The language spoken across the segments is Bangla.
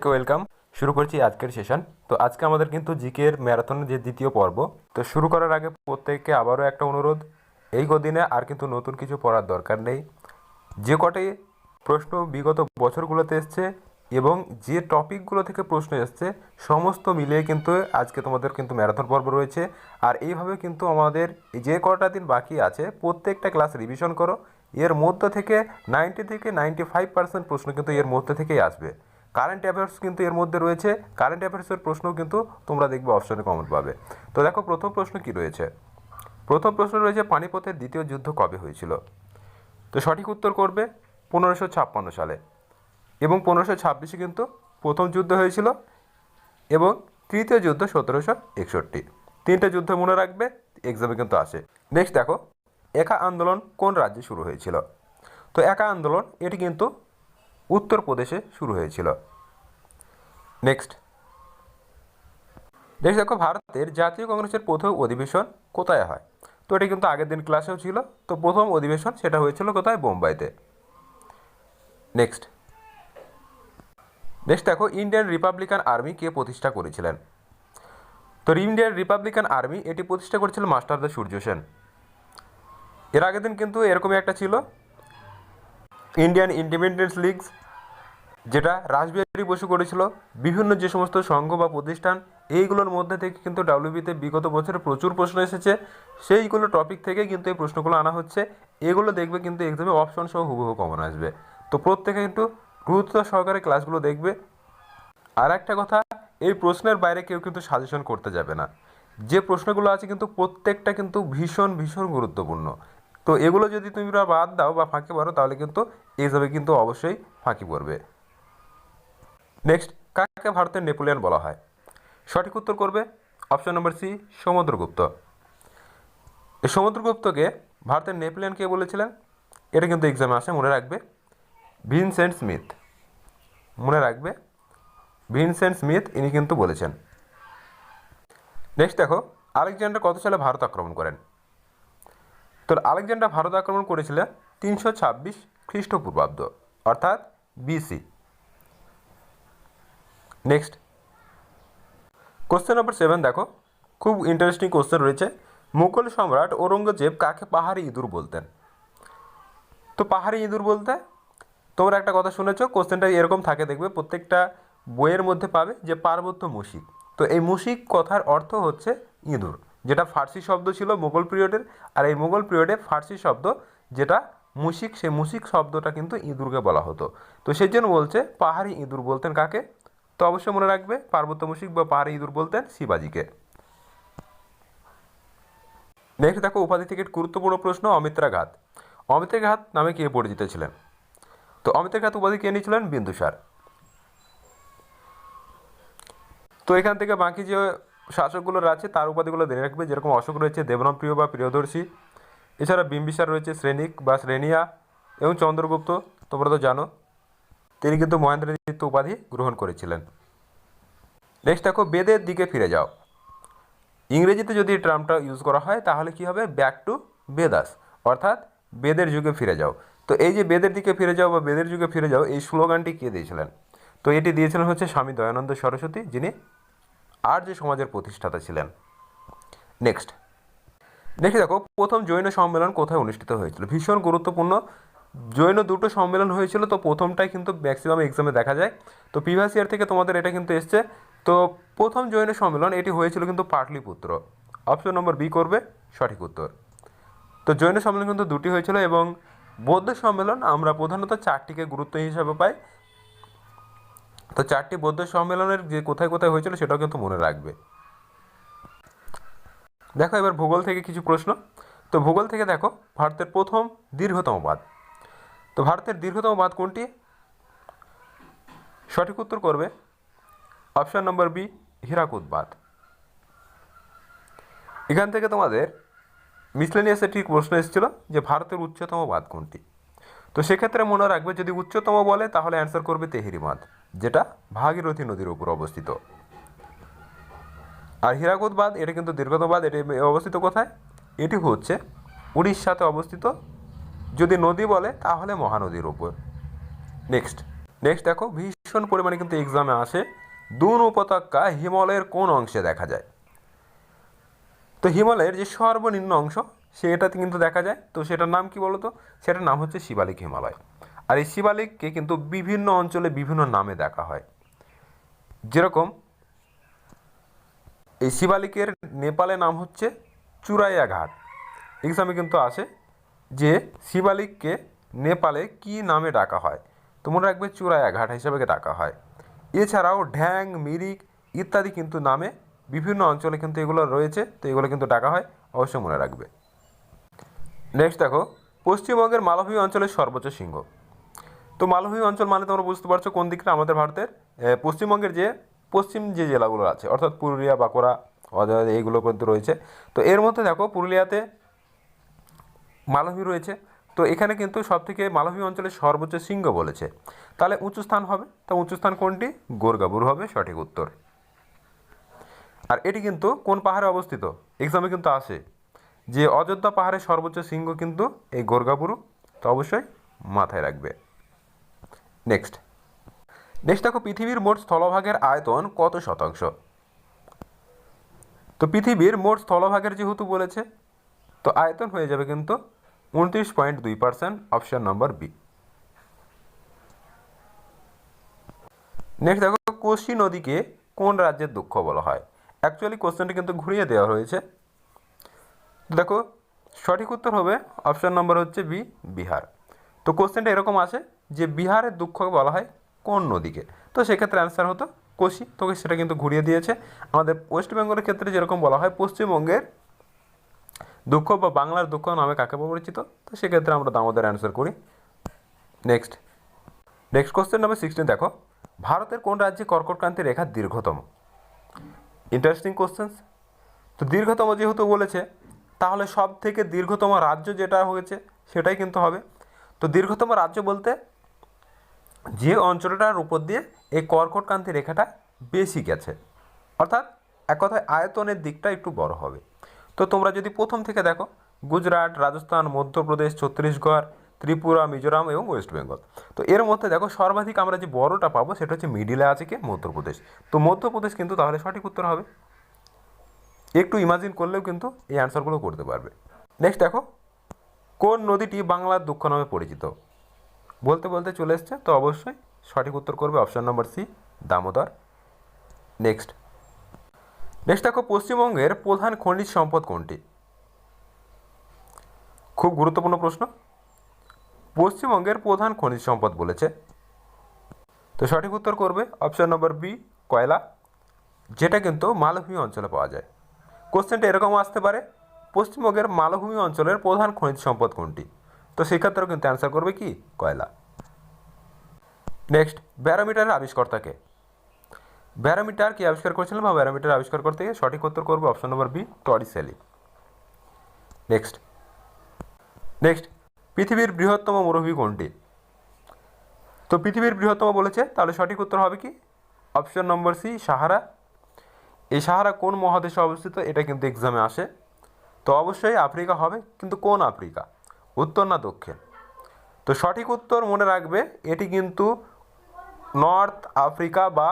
প্রত্যেককে ওয়েলকাম শুরু করছি আজকের সেশন তো আজকে আমাদের কিন্তু জিকের ম্যারাথনের যে দ্বিতীয় পর্ব, তো শুরু করার আগে প্রত্যেককে আবারও একটা অনুরোধ, এই কদিনে আর কিন্তু নতুন কিছু পড়ার দরকার নেই। যে কটি প্রশ্ন বিগত বছরগুলোতে এসছে এবং যে টপিকগুলো থেকে প্রশ্ন এসছে, সমস্ত মিলিয়ে কিন্তু আজকে তোমাদের কিন্তু ম্যারাথন পর্ব রয়েছে। আর এইভাবে কিন্তু আমাদের যে কটা দিন বাকি আছে, প্রত্যেকটা ক্লাস রিভিশন করো। এর মধ্য থেকে নাইনটি থেকে নাইনটি ফাইভ পার্সেন্ট প্রশ্ন কিন্তু এর মধ্যে থেকেই আসবে। কারেন্ট অ্যাফেয়ার্স কিন্তু এর মধ্যে রয়েছে। কারেন্ট অ্যাফেয়ার্সের প্রশ্নও কিন্তু তোমরা দেখবে অপশনে কমেন্ট পাবে। তো দেখো, প্রথম প্রশ্ন কি রয়েছে? প্রথম প্রশ্ন রয়েছে, পানিপথের দ্বিতীয় যুদ্ধ কবে হয়েছিল? তো সঠিক উত্তর করবে পনেরোশো ছাপ্পান্ন সালে। এবং পনেরোশো ছাব্বিশে কিন্তু প্রথম যুদ্ধ হয়েছিল এবং তৃতীয় যুদ্ধ সতেরোশো একষট্টি। তিনটে যুদ্ধ মনে রাখবে এক্সামে কিন্তু আসে। নেক্সট দেখো, একা আন্দোলন কোন রাজ্যে শুরু হয়েছিল? তো একা আন্দোলন, এটি কিন্তু উত্তরপ্রদেশে শুরু হয়েছিল। নেক্সট নেক্সট দেখো, ভারতের জাতীয় কংগ্রেসের প্রথম অধিবেশন কোথায় হয়? তো এটা কিন্তু আগের দিন ক্লাসেও ছিল। তো প্রথম অধিবেশন সেটা হয়েছিল কোথায়? বোম্বাইতে। নেক্সট নেক্সট দেখো, ইন্ডিয়ান রিপাবলিকান আর্মি কে প্রতিষ্ঠা করেছিলেন? তো ইন্ডিয়ান রিপাবলিকান আর্মি এটি প্রতিষ্ঠা করেছিল মাস্টার দ্য সূর্য সেন। এর আগের দিন কিন্তু এরকমই একটা ছিল। ইন্ডিয়ান ইন্ডিপেন্ডেন্স লিগস যেটা রাসবিহারী বসু করেছিল, বিভিন্ন যে সমস্ত সংঘ বা প্রতিষ্ঠান, এইগুলোর মধ্যে থেকে কিন্তু ডাব্লিউবিতে বিগত বছরে প্রচুর প্রশ্ন এসেছে। সেইগুলো টপিক থেকে কিন্তু এই প্রশ্নগুলো আনা হচ্ছে। এগুলো দেখবে কিন্তু এক্সামে অপশন সহ হুবহু কমন আসবে। তো প্রত্যেকে কিন্তু গুরুত্ব সহকারে ক্লাসগুলো দেখবে। আর একটা কথা, এই প্রশ্নের বাইরে কেউ কিন্তু সাজেশন করতে যাবে না। যে প্রশ্নগুলো আছে কিন্তু প্রত্যেকটা কিন্তু ভীষণ ভীষণ গুরুত্বপূর্ণ। তো এগুলো যদি তুমি বাদ দাও বা ফাঁকি পারো তাহলে কিন্তু এক্সামে কিন্তু অবশ্যই ফাঁকি পড়বে। নেক্সট কাকে ভারতের নেপোলিয়ান বলা হয়? সঠিক উত্তর করবে অপশন নম্বর সি সমুদ্রগুপ্ত। এই সমুদ্রগুপ্তকে ভারতের নেপোলিয়ান কে বলেছিলেন? এটা কিন্তু এক্সামে আসে, মনে রাখবে। Vincent Smith. মনে রাখবে, ভিনসেন্ট স্মিথ ইনি কিন্তু বলেছেন। নেক্সট দেখো, আলেকজান্ডার কত সালে ভারত আক্রমণ করেন? তো আলেকজান্ডার ভারত আক্রমণ করেছিলেন তিনশো ছাব্বিশ খ্রিস্টপূর্বাব্দ, অর্থাৎ BC next question number seven দেখো। খুব ইন্টারেস্টিং কোশ্চেন রয়েছে। মুঘল সম্রাট ঔরঙ্গজেব কাকে পাহাড়ি ইঁদুর বলতেন? তো পাহাড়ি ইঁদুর বলতে, তোমরা একটা কথা শুনেছ কোশ্চেনটা এরকম থাকে, দেখবে প্রত্যেকটা বইয়ের মধ্যে পাবে যে পার্বত্য মুশিক। তো এই মুশিক কথার অর্থ হচ্ছে ইঁদুর। যেটা ফার্সি শব্দ ছিল মোগল পিরিয়ডের, আর এই মোগল পিরিয়ডে ফার্সি শব্দ যেটা মুশিক, সেই মুশিক শব্দটা কিন্তু ইঁদুরকে বলা হতো। তো সেই জন্য বলছে, পাহাড়ি ইঁদুর বলতেন কাকে? তো অবশ্যই মনে রাখবে, পার্বত্য মুশিক বা পাহাড়ি ইঁদুর বলতেন শিবাজিকে। নেক্সট দেখো, উপাধি থেকে গুরুত্বপূর্ণ প্রশ্ন অমিত্রা ঘাত। অমিত্রা ঘাত নামে কে পরিচিত ছিলেন? তো অমিত্রা ঘাত উপাধি কে নিয়েছিলেন? বিন্দুসার। তো এখান থেকে বাকি যে শাসকগুলো আছে তার উপাধিগুলো ধরে রাখবে, যেরকম অশোক রয়েছে, দেবনাম প্রিয় বা প্রিয়দর্শী। এছাড়া বিম্বিসার রয়েছে, শ্রেণিক বা শ্রেণিয়া এবং চন্দ্রগুপ্ত, তোমরা তো জানো। তিনি কিন্তু মহেন্দ্রজিৎ উপাধি গ্রহণ করেছিলেন। নেক্সট দেখো, বেদের দিকে ফিরে যাও। ইংরেজিতে যদি টার্মটা ইউজ করা হয়, তাহলে কি হবে? ব্যাক টু বেদাস অর্থাৎ বেদের যুগে ফিরে যাও। তো এই যে বেদের দিকে ফিরে যাও বা বেদের যুগে ফিরে যাও, এই স্লোগানটি কে দিয়েছিলেন? তো এটি দিয়েছিলেন হচ্ছে স্বামী দয়ানন্দ সরস্বতী, যিনি আর্য সমাজের প্রতিষ্ঠাতা ছিলেন। নেক্সট দেখে দেখো, প্রথম জৈন সম্মেলন কোথায় অনুষ্ঠিত হয়েছিল? ভীষণ গুরুত্বপূর্ণ। জৈন দুটো সম্মেলন হয়েছিল, তো প্রথমটাই কিন্তু ম্যাক্সিমাম এক্সামে দেখা যায়। তো প্রিভিয়াস ইয়ার থেকে তোমাদের এটা কিন্তু এসছে। তো প্রথম জৈন সম্মেলন, এটি হয়েছিল কিন্তু পাটলিপুত্র। অপশন নম্বর বি করবে, সঠিক উত্তর। তো জৈন সম্মেলন কিন্তু দুটি হয়েছিল এবং বৌদ্ধ সম্মেলন আমরা প্রধানত চারটিকে গুরুত্ব হিসাবে পাই। তো চারটি বৌদ্ধ সম্মেলনের যে কোথায় কোথায় হয়েছিল সেটাও কিন্তু মনে রাখবে। দেখো এবার ভূগোল থেকে কিছু প্রশ্ন। তো ভূগোল থেকে দেখো, ভারতের প্রথম দীর্ঘতম বাঁধ। তো ভারতের দীর্ঘতম বাঁধ কোনটি? সঠিক উত্তর করবে অপশান নম্বর বি, হীরাকুদ বাঁধ। এখান থেকে তোমাদের মিসলেনিয়াস ঠিক প্রশ্ন এসেছিল যে ভারতের উচ্চতম বাঁধ কোনটি? তো সেক্ষেত্রে মনে রাখবে যদি উচ্চতম বলে তাহলে অ্যান্সার করবে তেহেরি বাঁধ। যেটা ভাগীরথী নদীর উপর অবস্থিত। আর হীরাকুদ বাঁধ, এটা কিন্তু দীর্ঘতম বাঁধ, এটি অবস্থিত কোথায়? এটি হচ্ছে উড়িষ্যাতে অবস্থিত। যদি নদী বলে, তাহলে মহানদীর উপর। নেক্সট নেক্সট দেখো, ভীষণ পরিমাণে কিন্তু এক্সামে আসে। দুন উপত্যকা হিমালয়ের কোন অংশে দেখা যায়? তো হিমালয়ের যে সর্বনিম্ন অংশ, সেটাতে কিন্তু দেখা যায়। তো সেটার নাম কি বলতো? সেটার নাম হচ্ছে শিবালিক হিমালয়। আর এই শিবালিককে কিন্তু বিভিন্ন অঞ্চলে বিভিন্ন নামে দেখা হয়। যেরকম এই শিবালিকের নেপালে নাম হচ্ছে চুরাইয়া ঘাট এক্সামে কিন্তু আসে যে শিবালিককে নেপালে কি নামে ডাকা হয়। তো মনে রাখবে চুরাইয়া ঘাট হিসাবে ডাকা হয়। এছাড়াও ঢ্যাং, মিরিক ইত্যাদি কিন্তু নামে বিভিন্ন অঞ্চলে কিন্তু এগুলো রয়েছে, তো এগুলো কিন্তু ডাকা হয়, অবশ্যই মনে রাখবে। নেক্সট দেখো, পশ্চিমবঙ্গের মালভূমি অঞ্চলের সর্বোচ্চ সিংহ তো মালভূমি অঞ্চল মানে তোমরা বুঝতে পারছ কোন দিকটা আমাদের ভারতের? পশ্চিমবঙ্গের যে, পশ্চিম যে জেলাগুলো আছে, অর্থাৎ পুরুলিয়া, বাঁকুড়া, অজয়, এইগুলো কিন্তু রয়েছে। তো এর মধ্যে দেখো, পুরুলিয়াতে মালভূমি রয়েছে। তো এখানে কিন্তু সব থেকে মালভূমি অঞ্চলের সর্বোচ্চ শৃঙ্গ বলেছে। তাহলে উঁচু স্থান হবে। তো উঁচু স্থান কোনটি? গোরগাবুর হবে, সঠিক উত্তর। আর এটি কিন্তু কোন পাহাড়ে অবস্থিত? এক্সামে কিন্তু আসে যে অযোধ্যা পাহাড়ের সর্বোচ্চ শৃঙ্গ কিন্তু এই গোরগাবুরু তো অবশ্যই মাথায় রাখবে। নেক্সট। নেক্সট দেখো, পৃথিবীর মোট স্থলভাগের আয়তন কত শতাংশ? তো পৃথিবীর মোট স্থলভাগের যেহেতু বলেছে, তো আয়তন হয়ে যাবে কিন্তু উনত্রিশ পয়েন্ট দুই percent option number B. Next দেখো, কোশি নদীকে কোন রাজ্যের দুঃখ বলা হয়? অ্যাকচুয়ালি কোশ্চেনটি কিন্তু ঘুরিয়ে দেওয়া হয়েছে। দেখো, সঠিক উত্তর হবে অপশান নম্বর হচ্ছে বি, বিহার। তো কোশ্চেনটা এরকম আছে যে বিহারের দুঃখ বলা হয় কোন নদীকে? তো সেক্ষেত্রে অ্যান্সার হতো কোশি। তোকে সেটা কিন্তু ঘুরিয়ে দিয়েছে। আমাদের ওয়েস্ট বেঙ্গলের ক্ষেত্রে যেরকম বলা হয় পশ্চিমবঙ্গের দুঃখ বা বাংলার দুঃখ নামে কাকে পরিচিত তো সেক্ষেত্রে আমরা দামোদর অ্যান্সার করি। Next next question number sixteen দেখো। ভারতের কোন রাজ্যে কর্কটক্রান্তি রেখা দীর্ঘতম? ইন্টারেস্টিং কোশ্চেন্স তো দীর্ঘতম যেহেতু বলেছে, তাহলে সব থেকে দীর্ঘতম রাজ্য যেটা হয়েছে সেটাই কিন্তু হবে। তো দীর্ঘতম রাজ্য বলতে যে অঞ্চলটার উপর দিয়ে এই কর্কটক্রান্তি রেখাটা বেশি গেছে। অর্থাৎ এক কথায় আয়তনের দিকটা একটু বড় হবে। তো তোমরা যদি প্রথম থেকে দেখো, গুজরাট, রাজস্থান, মধ্যপ্রদেশ, ছত্তিশগড়, ত্রিপুরা, মিজোরাম এবং ওয়েস্ট বেঙ্গল। তো এর মধ্যে দেখো, সর্বাধিক আমরা যে বড়টা পাবো সেটা হচ্ছে মিডিলে আছে কি? মধ্যপ্রদেশ। তো মধ্যপ্রদেশ কিন্তু তাহলে সঠিক উত্তর হবে। একটু ইমাজিন করলেও কিন্তু এই অ্যান্সারগুলো করতে পারবে। নেক্সট দেখো, কোন নদীটি বাংলার দুঃখ নামে পরিচিত? বলতে বলতে চলে এসছে, তো অবশ্যই সঠিক উত্তর করবে option number C Damodar. Next next দেখো, পশ্চিমবঙ্গের প্রধান খনিজ সম্পদ কোনটি? খুব গুরুত্বপূর্ণ প্রশ্ন। পশ্চিমবঙ্গের প্রধান খনিজ সম্পদ বলেছে। তো সঠিক উত্তর করবে অপশান নম্বর বি কয়লা, যেটা কিন্তু মালভূমি অঞ্চলে পাওয়া যায়। কোশ্চেনটা এরকম আসতে পারে, পশ্চিমবঙ্গের মালভূমি অঞ্চলের প্রধান খনিজ সম্পদ কোনটি? তো সেক্ষেত্রেও কিন্তু অ্যান্সার করবে কি? কয়লা। নেক্সট ব্যারোমিটারের আবিষ্কর্তাকে। ব্যারোমিটার কি আবিষ্কার করেছিলেন বা ব্যারোমিটার আবিষ্কার করতে গিয়ে সঠিক উত্তর করবে option number B Torricelli next next পৃথিবীর বৃহত্তম মরুভূমি কোনটি? তো পৃথিবীর বৃহত্তম বলেছে, তাহলে সঠিক উত্তর হবে কি? Option number C Sahara. এই সাহারা কোন মহাদেশে অবস্থিত? এটা কিন্তু এক্সামে আসে। তো অবশ্যই আফ্রিকা হবে, কিন্তু কোন আফ্রিকা? উত্তর না দক্ষিণ? তো সঠিক উত্তর মনে রাখবে, এটি কিন্তু নর্থ আফ্রিকা বা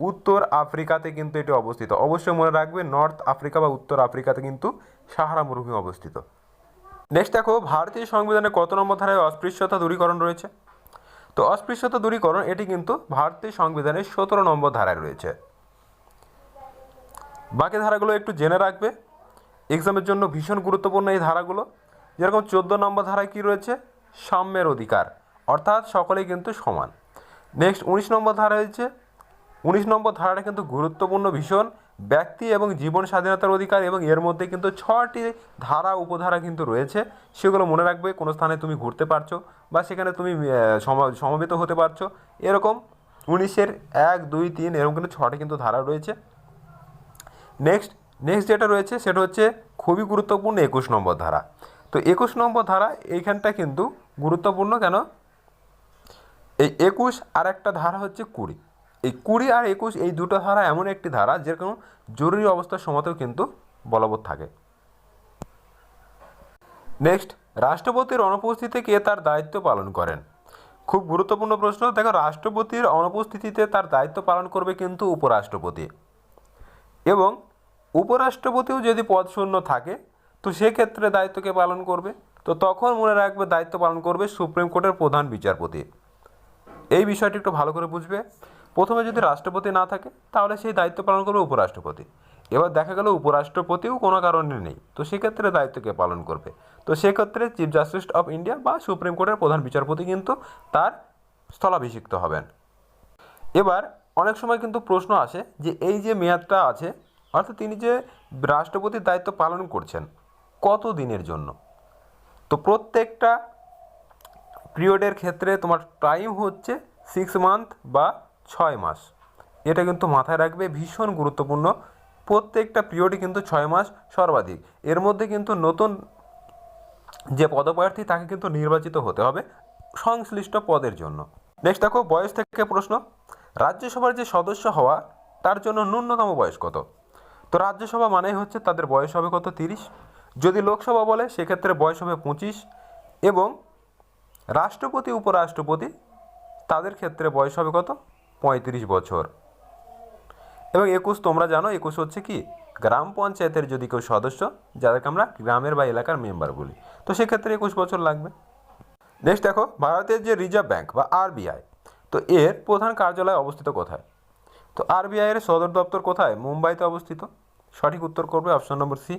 উত্তর আফ্রিকাতে কিন্তু এটি অবস্থিত। অবশ্যই মনে রাখবে নর্থ আফ্রিকা বা উত্তর আফ্রিকাতে কিন্তু সাহারা মরুভূমি অবস্থিত। নেক্সট দেখো, ভারতীয় সংবিধানে কত নম্বর ধারায় অস্পৃশ্যতা দূরীকরণ রয়েছে? তো অস্পৃশ্যতা দূরীকরণ, এটি কিন্তু ভারতীয় সংবিধানের সতেরো নম্বর ধারায় রয়েছে। বাকি ধারাগুলো একটু জেনে রাখবে। এক্সামের জন্য ভীষণ গুরুত্বপূর্ণ এই ধারাগুলো। যেরকম চোদ্দ নম্বর ধারায় কী রয়েছে? সাম্যের অধিকার। অর্থাৎ সকলেই কিন্তু সমান। নেক্সট উনিশ নম্বর ধারা হয়েছে। উনিশ নম্বর ধারাটা কিন্তু গুরুত্বপূর্ণ ভীষণ। ব্যক্তি এবং জীবন স্বাধীনতার অধিকার এবং এর মধ্যে কিন্তু ছটি ধারা, উপধারা কিন্তু রয়েছে। সেগুলো মনে রাখবে, কোনো স্থানে তুমি ঘুরতে পারছ বা সেখানে তুমি সমবেত হতে পারছ। এরকম উনিশের এক, দুই, তিন, এরকম কিন্তু ছটি কিন্তু ধারা রয়েছে। নেক্সট নেক্সট যেটা রয়েছে, সেটা হচ্ছে খুবই গুরুত্বপূর্ণ একুশ নম্বর ধারা। তো একুশ নম্বর ধারা এইখানটা কিন্তু গুরুত্বপূর্ণ কেন? এই একুশ আর একটা ধারা হচ্ছে কুড়ি। এই কুড়ি আর একুশ এই দুটো ধারা এমন একটি ধারা যেরকম জরুরি অবস্থার সময়তেও কিন্তু বলবৎ থাকে। নেক্সট, রাষ্ট্রপতির অনুপস্থিতিতে কে তার দায়িত্ব পালন করেন? খুব গুরুত্বপূর্ণ প্রশ্ন। দেখো, রাষ্ট্রপতির অনুপস্থিতিতে তার দায়িত্ব পালন করবে কিন্তু উপরাষ্ট্রপতি। এবং উপরাষ্ট্রপতিও যদি পদ শূন্য থাকে তো সেক্ষেত্রে দায়িত্বকে পালন করবে? তো তখন মনে রাখবে দায়িত্ব পালন করবে সুপ্রিম কোর্টের প্রধান বিচারপতি। এই বিষয়টি একটু ভালো করে বুঝবে। প্রথমে যদি রাষ্ট্রপতি না থাকে, তাহলে সেই দায়িত্ব পালন করবে উপরাষ্ট্রপতি। এবার দেখা গেল উপরাষ্ট্রপতিও কোনো কারণে নেই। তো সেক্ষেত্রে দায়িত্বকে পালন করবে? তো সেক্ষেত্রে চিফ জাস্টিস অফ ইন্ডিয়া বা সুপ্রিম কোর্টের প্রধান বিচারপতি কিন্তু তার স্থলাভিষিক্ত হবেন। এবার অনেক সময় কিন্তু প্রশ্ন আসে যে এই যে মেয়াদটা আছে, অর্থাৎ তিনি যে রাষ্ট্রপতির দায়িত্ব পালন করছেন কত দিনের জন্য? তো প্রত্যেকটা পিরিয়ডের ক্ষেত্রে তোমার টাইম হচ্ছে সিক্স মান্থ বা ছয় মাস। এটা কিন্তু মাথায় রাখবে, ভীষণ গুরুত্বপূর্ণ। প্রত্যেকটা পিরিয়ডই কিন্তু ছয় মাস সর্বাধিক। এর মধ্যে কিন্তু নতুন যে পদপ্রার্থী, তাকে কিন্তু নির্বাচিত হতে হবে সংশ্লিষ্ট পদের জন্য। নেক্সট দেখো, বয়স থেকে প্রশ্ন। রাজ্যসভার যে সদস্য হওয়া, তার জন্য ন্যূনতম বয়স কত? তো রাজ্যসভা মানেই হচ্ছে তাদের বয়স হবে কত? তিরিশ। যদি লোকসভা বলে, সেক্ষেত্রে বয়স হবে পঁচিশ এবং রাষ্ট্রপতি, উপরাষ্ট্রপতি, তাদের ক্ষেত্রে বয়স হবে কত? পঁয়ত্রিশ বছর। এবং একুশ তোমরা জানো, একুশ হচ্ছে কি? গ্রাম পঞ্চায়েতের যদি কেউ সদস্য, যাদেরকে আমরা গ্রামের বা এলাকার মেম্বার বলি, তো সেক্ষেত্রে একুশ বছর লাগবে। নেক্সট দেখো, ভারতের যে রিজার্ভ ব্যাংক বা আরবিআই, তো এর প্রধান কার্যালয় অবস্থিত কোথায়? তো আরবিআই এর সদর দপ্তর কোথায়? মুম্বাইতে অবস্থিত। সঠিক উত্তর করবে অপশন নম্বর সি।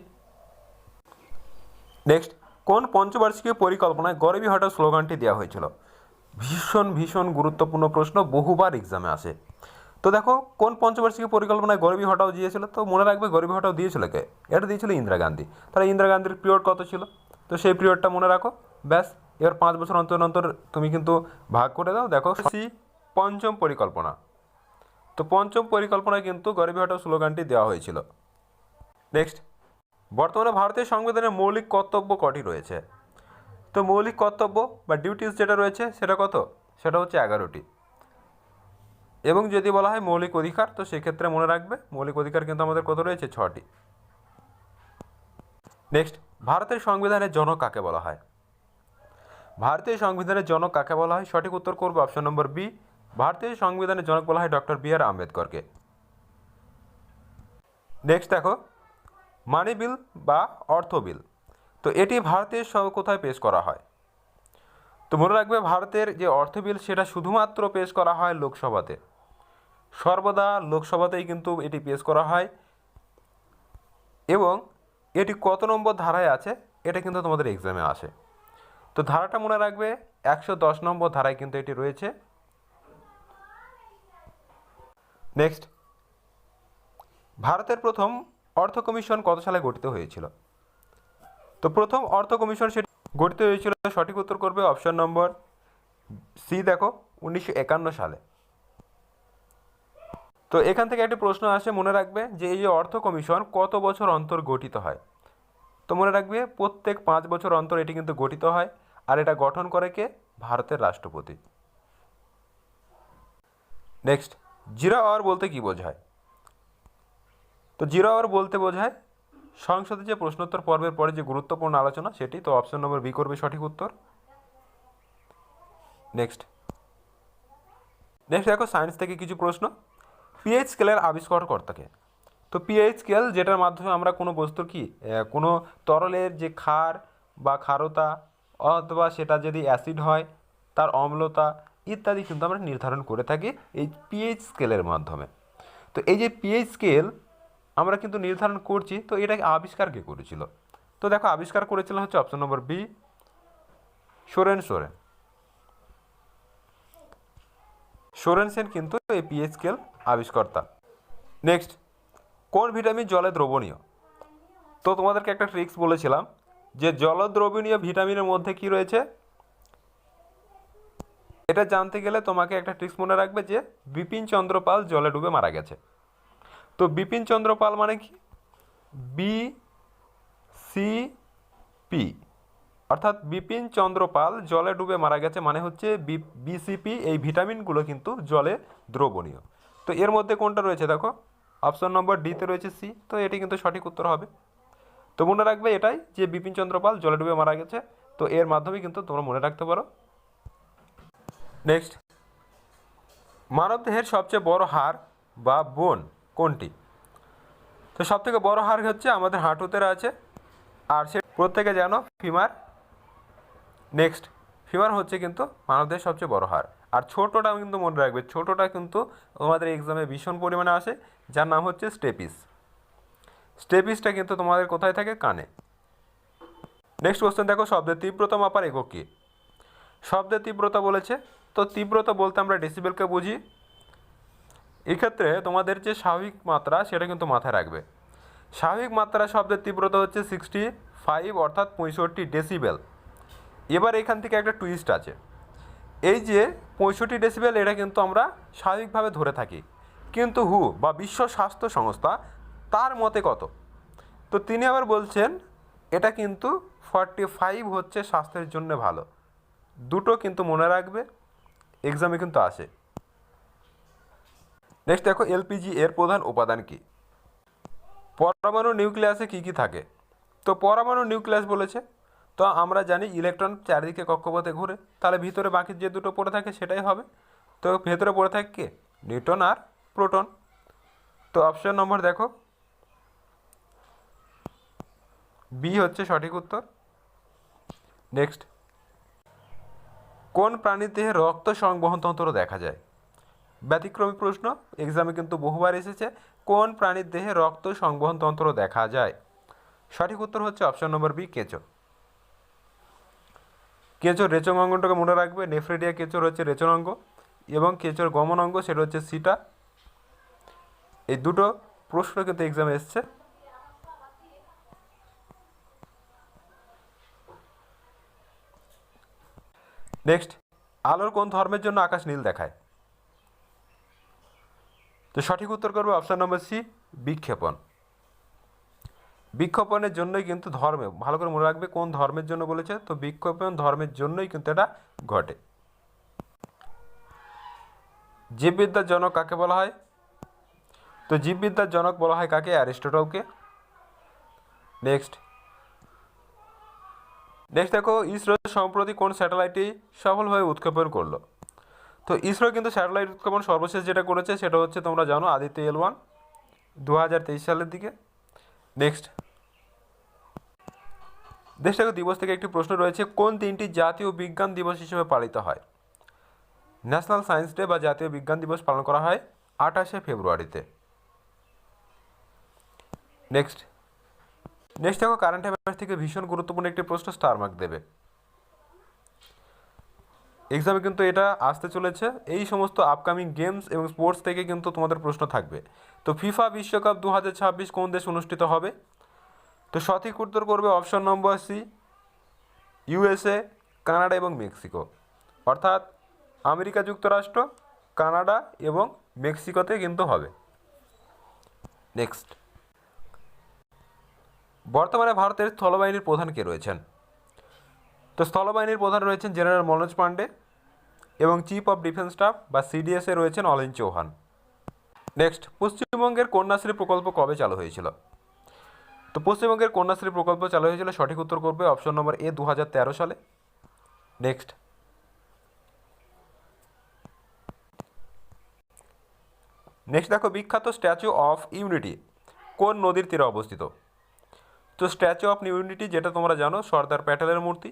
নেক্সট কোন পঞ্চবার্ষিকীয় পরিকল্পনায় গরিবী হটাও স্লোগানটি দেওয়া হয়েছিল? ভীষণ ভীষণ গুরুত্বপূর্ণ প্রশ্ন, বহুবার এক্সামে আসে। তো দেখো, কোন পঞ্চবার্ষিকী পরিকল্পনায় গরিবী হটাও দিয়েছিল? তো মনে রাখবে, গরিবী হটাও দিয়েছিল কে? এটা দিয়েছিল ইন্দিরা গান্ধী। তাহলে ইন্দিরা গান্ধীর পিরিয়ড কত ছিল? তো সেই পিরিয়ডটা মনে রাখো। ব্যাস, এবার পাঁচ বছর অন্তর অন্তর তুমি কিন্তু ভাগ করে দাও। দেখো, সি, পঞ্চম পরিকল্পনা। তো পঞ্চম পরিকল্পনায় কিন্তু গরিবী হটাও স্লোগানটি দেওয়া হয়েছিল। নেক্সট বর্তমানে ভারতীয় সংবিধানে মৌলিক কর্তব্য কটি রয়েছে? তো মৌলিক কর্তব্য বা ডিউটিস যেটা রয়েছে, সেটা কত? সেটা হচ্ছে এগারোটি। এবং যদি বলা হয় মৌলিক অধিকার, তো সেক্ষেত্রে মনে রাখবে মৌলিক অধিকার কিন্তু আমাদের কত রয়েছে? ছটি। নেক্সট ভারতের সংবিধানের জনক কাকে বলা হয়? ভারতীয় সংবিধানের জনক কাকে বলা হয়? সঠিক উত্তর করবে অপশন নম্বর বি ভারতীয় সংবিধানের জনক বলা হয় ডক্টর বি আর আম্বেদকরকে। নেক্সট দেখো মানি বিল বা অর্থ বিল। তো এটি ভারতের সব কোথায় পেশ করা হয়? তো মনে রাখবে ভারতের যে অর্থ বিল, সেটা শুধুমাত্র পেশ করা হয় লোকসভাতে। সর্বদা লোকসভাতেই কিন্তু এটি পেশ করা হয়। এবং এটি কত নম্বর ধারায় আছে, এটা কিন্তু তোমাদের এক্সামে আসে। তো ধারাটা মনে রাখবে, একশো দশ নম্বর ধারায় কিন্তু এটি রয়েছে। নেক্সট ভারতের প্রথম অর্থ কমিশন কত সালে গঠিত হয়েছিল? তো প্রথম অর্থ কমিশন সেটি গঠিত হয়েছিল, সঠিক উত্তর করবে অপশন নম্বর সি দেখো, উনিশশো একান্ন সালে। তো এখান থেকে একটি প্রশ্ন আসে, মনে রাখবে যে এই যে অর্থ কমিশন কত বছর অন্তর গঠিত হয়? তো মনে রাখবে প্রত্যেক পাঁচ বছর অন্তর এটি কিন্তু গঠিত হয়, আর এটা গঠন করে কে? ভারতের রাষ্ট্রপতি। নেক্সট জিরা আওয়ার বলতে কি বোঝায়? তো জিরো আওয়ার বলতে বোঝায় সংসদে যে প্রশ্নোত্তর পর্বের পরে যে গুরুত্বপূর্ণ আলোচনা, সেটি তো অপশন নম্বর বি করবে সঠিক উত্তর। নেক্সট নেক্সট দেখো সায়েন্স থেকে কিছু প্রশ্ন। পিএইচ স্কেলের আবিষ্কারকর্তাকে। তো পিএইচ স্কেল যেটার মাধ্যমে আমরা কোনো বস্তুর কি কোনো তরলের যে ক্ষার বা ক্ষারতা অথবা সেটা যদি অ্যাসিড হয়, তার অম্লতা ইত্যাদি কিন্তু আমরা নির্ধারণ করে থাকি এই পিএইচ স্কেলের মাধ্যমে। তো এই যে পিএইচ স্কেল আমরা কিন্তু নির্ধারণ করছি, তো এটা আবিষ্কার কে করেছিল? তো দেখো, আবিষ্কার করেছিলেন হচ্ছে option number B Soren Soren. Sorensen কিন্তু এই পিএইচ স্কেল আবিষ্কর্তা। নেক্সট কোন ভিটামিন জলে দ্রবণীয়? তো তোমাদেরকে একটা ট্রিক্স বলেছিলাম যে জলদ্রবণীয় ভিটামিনের মধ্যে কি রয়েছে? এটা জানতে গেলে তোমাকে একটা ট্রিক্স মনে রাখবে যে বিপিন চন্দ্র পাল জলে ডুবে মারা গেছে। তো বিপিন চন্দ্র পাল মানে কি? বি সি পি অর্থাৎ বিপিন চন্দ্র পাল জলে ডুবে মারা গেছে মানে হচ্ছে বিসিপি এই ভিটামিনগুলো কিন্তু জলে দ্রবণীয়। তো এর মধ্যে কোনটা রয়েছে দেখো? অপশন নম্বর ডিতে রয়েছে সি তো এটি কিন্তু সঠিক উত্তর হবে। তো মনে রাখবে এটাই যে বিপিন চন্দ্র পাল জলে ডুবে মারা গেছে, তো এর মাধ্যমে কিন্তু তোমরা মনে রাখতে পারো। নেক্সট মানবদেহের সবচেয়ে বড় হাড় বা বোন। কোনটি? তো সব থেকে বড় হাড় হচ্ছে আমাদের হাঁটুতে আছে, আর সে প্রত্যেকে জানো ফিমার নেক্সট, ফিমার হচ্ছে কিন্তু মানবদের সবচেয়ে বড় হাড় আর ছোটোটা কিন্তু মনে রাখবে, ছোটোটা কিন্তু তোমাদের এক্সামে ভীষণ পরিমাণে আসে, যার নাম হচ্ছে স্টেপিস। স্টেপিসটা কিন্তু তোমাদের কোথায় থাকে? কানে। নেক্সট কোশ্চেন দেখো, শব্দের তীব্রতা মাপার একক কী? শব্দের তীব্রতা বলেছে, তো তীব্রতা বলতে আমরা ডেসিবেলকে বুঝি। এক্ষেত্রে তোমাদের যে স্বাভাবিক মাত্রা, সেটা কিন্তু মাথায় রাখবে। স্বাভাবিক মাত্রা শব্দের তীব্রতা হচ্ছে সিক্সটি ফাইভ অর্থাৎ পঁয়ষট্টি ডেসিবেল এবার এখান থেকে একটা টুইস্ট আছে। এই যে পঁয়ষট্টি ডেসিবেল এটা কিন্তু আমরা স্বাভাবিকভাবে ধরে থাকি। কিন্তু হু বা বিশ্ব স্বাস্থ্য সংস্থা, তার মতে কত? তো তিনি আবার বলছেন, এটা কিন্তু ফর্টি ফাইভ হচ্ছে স্বাস্থ্যের জন্য ভালো। দুটো কিন্তু মনে রাখবে এক্সামে কিন্তু আসে। নেক্সট দেখো, এলপিজি এর প্রধান উপাদান কি? পরমাণু নিউক্লিয়াসে কি কি থাকে? তো পরমাণু নিউক্লিয়াস বলেছে, তো আমরা জানি ইলেকট্রন চারিদিকে কক্ষপথে ঘুরে, তাহলে ভিতরে বাকি যে দুটো পড়ে থাকে সেটাই হবে। তো ভেতরে পড়ে থাকে কে? নিউটন আর প্রোটন। তো অপশন নম্বর দেখো, বি হচ্ছে সঠিক উত্তর। নেক্সট, কোন প্রাণীতে রক্ত সংবহন তন্ত্র দেখা যায়? ব্যতিক্রমী প্রশ্ন এক্সামে কিন্তু বহুবার এসেছে, কোন প্রাণীর দেহে রক্ত সংবহন তন্ত্র দেখা যায়? সঠিক উত্তর হচ্ছে অপশন নম্বর বি কেঁচো। কেঁচোর রেচন অঙ্গটাকে মনে রাখবে নেফ্রেডিয়া কেঁচোর হচ্ছে রেচন অঙ্গ, এবং কেঁচোর গমন অঙ্গ সেটা হচ্ছে সিটা এই দুটো প্রশ্ন কিন্তু এক্সামে এসছে। নেক্সট আলোর কোন ধর্মের জন্য আকাশ নীল দেখায়? তো সঠিক উত্তর করবে অপশান নম্বর সি বিক্ষেপণ। বিক্ষেপণের জন্যই কিন্তু ধর্মে, ভালো করে মনে রাখবে কোন ধর্মের জন্য বলেছে, তো বিক্ষেপণ ধর্মের জন্যই কিন্তু এটা ঘটে। জীববিদ্যার জনক কাকে বলা হয়? তো জীববিদ্যার জনক বলা হয় কাকে? অ্যারিস্টটলকে। নেক্সট নেক্সট দেখো, ইসরো সম্প্রতি কোন স্যাটেলাইটটি সফলভাবে উৎক্ষেপণ করল? তো ইসরো কিন্তু স্যাটেলাইট উৎক্ষেপণ সর্বশেষ যেটা করেছে সেটা হচ্ছে, তোমরা জানো, আদিত্য এল ওয়ান দু হাজার তেইশ সালের দিকে। নেক্সট দেশ থেকে দিবস থেকে একটি প্রশ্ন রয়েছে, কোন দিনটি জাতীয় বিজ্ঞান দিবস হিসেবে পালিত হয়? ন্যাশনাল সায়েন্স ডে বা জাতীয় বিজ্ঞান দিবস পালন করা হয় আঠাশে ফেব্রুয়ারিতে। নেক্সট নেক্সট দেখো কারেন্ট অ্যাফেয়ার্স থেকে ভীষণ গুরুত্বপূর্ণ একটি প্রশ্ন স্টার মার্ক দেবে। এক্সামে কিন্তু এটা আসতে চলেছে। এই সমস্ত আপকামিং গেমস এবং স্পোর্টস থেকে কিন্তু তোমাদের প্রশ্ন থাকবে। তো ফিফা বিশ্বকাপ দু হাজার ছাব্বিশ কোন দেশ অনুষ্ঠিত হবে? তো সঠিক উত্তর করবে option number C USA Canada এবং মেক্সিকো। অর্থাৎ আমেরিকা যুক্তরাষ্ট্র, কানাডা এবং মেক্সিকোতে কিন্তু হবে। নেক্সট বর্তমানে ভারতের স্থলবাহিনীর প্রধান কে রয়েছেন? তো স্থলবাহিনীর প্রধান রয়েছেন জেনারেল মনোজ পান্ডে এবং চিফ অফ ডিফেন্স স্টাফ বা সিডিএসে রয়েছেন অলিন চৌহান। নেক্সট, পশ্চিমবঙ্গের কন্যাশ্রী প্রকল্প কবে চালু হয়েছিল? তো পশ্চিমবঙ্গের কন্যাশ্রী প্রকল্প চালু হয়েছিল, সঠিক উত্তর করবে অপশন নম্বর এ দু হাজার তেরো সালে। নেক্সট। নেক্সট দেখো, বিখ্যাত স্ট্যাচু অফ ইউনিটি কোন নদীর তীরে অবস্থিত? তো স্ট্যাচু অফ ইউনিটি যেটা তোমরা জানো, সর্দার প্যাটেলের মূর্তি।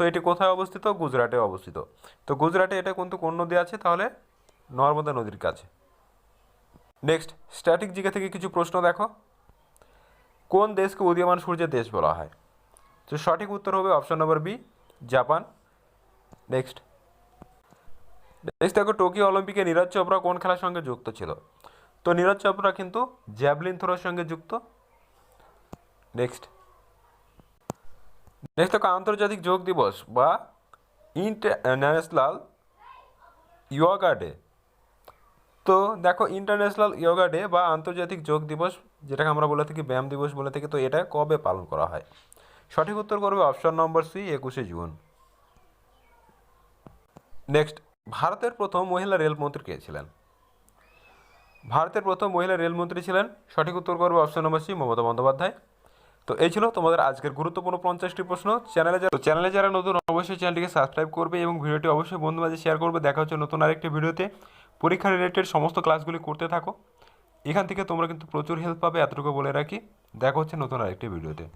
তো এটি কোথায় অবস্থিত? গুজরাটে অবস্থিত। তো গুজরাটে এটা কিন্তু কোন নদী আছে? তাহলে নর্মদা নদীর কাছে। নেক্সট স্ট্যাটিক জিকে থেকে কিছু প্রশ্ন দেখো। কোন দেশকে উদীয়মান সূর্যের দেশ বলা হয়? তো সঠিক উত্তর হবে option number B, Japan. Next next দেখো টোকিও অলিম্পিকে নীরজ চোপড়া কোন খেলার সঙ্গে যুক্ত ছিল? তো নীরজ চোপড়া কিন্তু জ্যাভলিন থ্রোর সঙ্গে যুক্ত। নেক্সট নেক্সট দেখো আন্তর্জাতিক যোগ দিবস বা ইন্টারন্যাশনাল ইয়োগা ডে। তো দেখো ইন্টারন্যাশনাল ইয়োগা ডে বা আন্তর্জাতিক যোগ দিবস, যেটাকে আমরা বলে থাকি ব্যায়াম দিবস বলে থাকি, তো এটা কবে পালন করা হয়? সঠিক উত্তর করবে অপশন নম্বর সি, একুশে জুন। নেক্সট, ভারতের প্রথম মহিলা রেলমন্ত্রী কে ছিলেন? ভারতের প্রথম মহিলা রেলমন্ত্রী ছিলেন, সঠিক উত্তর করবে option number C, Mamata Bandyopadhyay. তো এই ছিল তোমাদের আজকের গুরুত্বপূর্ণ পঞ্চাশটি প্রশ্ন। চ্যানেলে যারা চ্যানেলে যারা নতুন, অবশ্যই চ্যানেলটিকে সাবস্ক্রাইব করবে এবং ভিডিওটি অবশ্যই বন্ধু মাঝে শেয়ার করবে। দেখা হচ্ছে নতুন আরেকটি ভিডিওতে। পরীক্ষা রিলেটেড সমস্ত ক্লাসগুলি করতে থাকো। এখান থেকে তোমরা কিন্তু প্রচুর হেল্প পাবে, এতটুকু বলে রাখি। দেখা হচ্ছে নতুন আরেকটি ভিডিওতে।